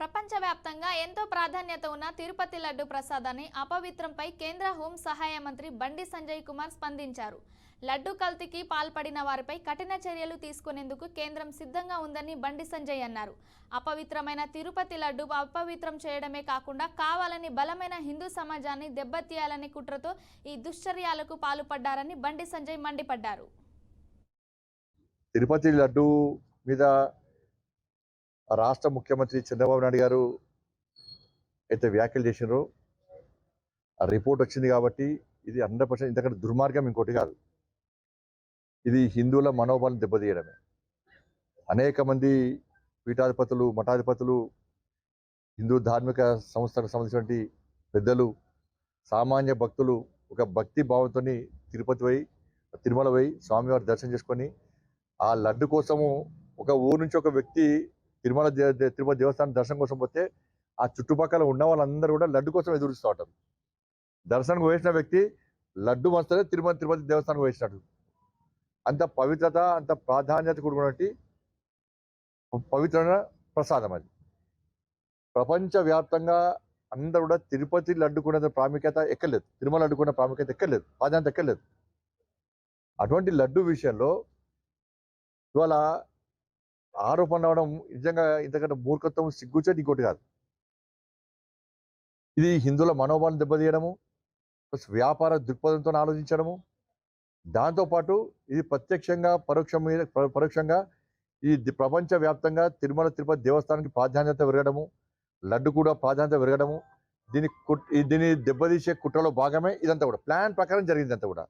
ప్రపంచవ్యాప్తంగా ఎంతో ప్రాధాన్యత ఉన్న తిరుపతి లడ్డు ప్రసాదాన్ని అపవిత్రంపై కేంద్ర హోం సహాయ మంత్రి బండి సంజయ్ కుమార్ స్పందించారు. లడ్డు కల్తీకి పాల్పడిన వారిపై కఠిన చర్యలు తీసుకునేందుకు కేంద్రం సిద్ధంగా ఉందని బండి సంజయ్ అన్నారు. అపవిత్రమైన తిరుపతి లడ్డు అపవిత్రం చేయడమే కాకుండా కావాలని బలమైన హిందూ సమాజాన్ని దెబ్బతీయాలనే కుట్రతో ఈ దుశ్చర్యాలకు పాల్పడ్డారని బండి సంజయ్ మండిపడ్డారు. తిరుపతి లడ్డు మీద రాష్ట్ర ముఖ్యమంత్రి చంద్రబాబు నాయుడు గారు అయితే వ్యాఖ్యలు చేసినారో. ఆ రిపోర్ట్ వచ్చింది కాబట్టి ఇది హండ్రెడ్ పర్సెంట్ ఇంతకంటే దుర్మార్గం ఇంకోటి కాదు. ఇది హిందువుల మనోబలం దెబ్బతీయడమే. అనేక మంది పీఠాధిపతులు మఠాధిపతులు హిందూ ధార్మిక సంస్థలకు సంబంధించినటువంటి పెద్దలు సామాన్య భక్తులు ఒక భక్తి భావంతో తిరుపతి పోయి తిరుమల పోయి స్వామివారి దర్శనం చేసుకొని ఆ లడ్డు కోసము ఒక ఊరు నుంచి ఒక వ్యక్తి తిరుమల తిరుమల తిరుపతి దేవస్థానం దర్శనం కోసం పోతే ఆ చుట్టుపక్కల ఉన్న వాళ్ళందరూ కూడా లడ్డు కోసం ఎదురుస్తూ ఉంటారు. దర్శనం వేసిన వ్యక్తి లడ్డు వస్తే తిరుమల తిరుపతి దేవస్థానం వేసినట్టు అంత పవిత్రత అంత ప్రాధాన్యత కూడుకున్నటువంటి పవిత్రమైన ప్రసాదం అది. ప్రపంచవ్యాప్తంగా అందరూ కూడా తిరుపతి లడ్డుకునే ప్రాముఖ్యత ఎక్కలేదు తిరుమల లడ్డుకునే ప్రాముఖ్యత ఎక్కలేదు ప్రాధాన్యత ఎక్కలేదు అటువంటి లడ్డు విషయంలో ఇవాళ ఆరోపణ రావడం నిజంగా ఇంతకంటే మూర్ఖత్వం సిగ్గుచేటి ఇంకోటి కాదు. ఇది హిందువుల మనోభావం దెబ్బతీయడము ప్లస్ వ్యాపార దృక్పథంతో ఆలోచించడము. దాంతోపాటు ఇది ప్రత్యక్షంగా పరోక్షం మీద పరోక్షంగా ఈ ప్రపంచవ్యాప్తంగా తిరుమల తిరుపతి దేవస్థానానికి ప్రాధాన్యత పెరగడము లడ్డు కూడా ప్రాధాన్యత పెరగడము దీని కుట్ ఈ- దీన్ని దెబ్బతీసే కుట్రలో భాగమే ఇదంతా కూడా. ప్లాన్ ప్రకారం జరిగింది అంతా కూడా.